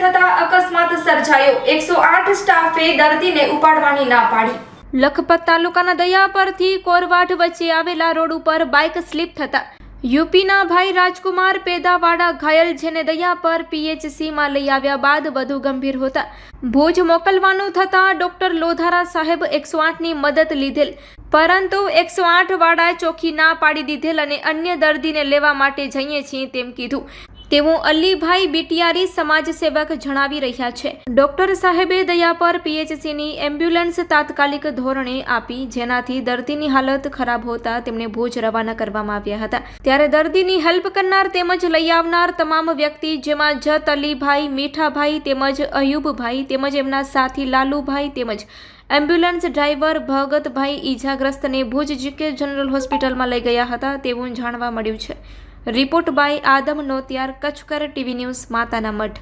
થતા અકસ્માત સર્જાયો. એકસો આઠ સ્ટાફે દર્દીને ઉપાડવાની ના પાડી. લખપત તાલુકાના દયાપરથી કોરવાટ વચ્ચે આવેલા રોડ ઉપર બાઇક સ્લીપ થતા. યુપીના ભાઈ રાજકુમાર પેદાવાડા ઘાયલ, જેને દયાપર પીએચસીમાં લઈ આવ્યા બાદ વધુ ગંભીર હોતા. ભુજ મોકલવાનું થતાં ડોક્ટર લોધારા સાહેબ એકસો આઠની મદદ લીધેલ. પરંતુ એકસો આઠ વાળાએ ચોખ્ખી ના પાડી દીધેલ અને અન્ય દર્દીને લેવા માટે જઈએ છીએ તેમ કીધું. તેવું અલીભાઈ બીટિયારી સમાજ સેવક જણાવી રહ્યા છે. ડોક્ટર સાહેબે દયા પર પીએચસીની એમ્બ્યુલન્સ તાત્કાલિક ધોરણે આપી, જેનાથી દર્દીની હાલત ખરાબ હોતા તેમને ભુજ રવાના કરવામાં આવ્યા હતા. ત્યારે દર્દીની હેલ્પ કરનાર તેમજ લઈ આવનાર તમામ વ્યક્તિ જેમાં જત અલીભાઈ, મીઠાભાઈ તેમજ અયુબભાઈ તેમજ એમના સાથી લાલુભાઈ તેમજ એમ્બ્યુલન્સ ડ્રાઈવર ભગતભાઈ ઈજાગ્રસ્તને ભુજ જીકે જનરલ હોસ્પિટલમાં લઈ ગયા હતા, તેવું જાણવા મળ્યું છે. Report by Adam Notiyar કચ્છકર TV news માતાના મઢ.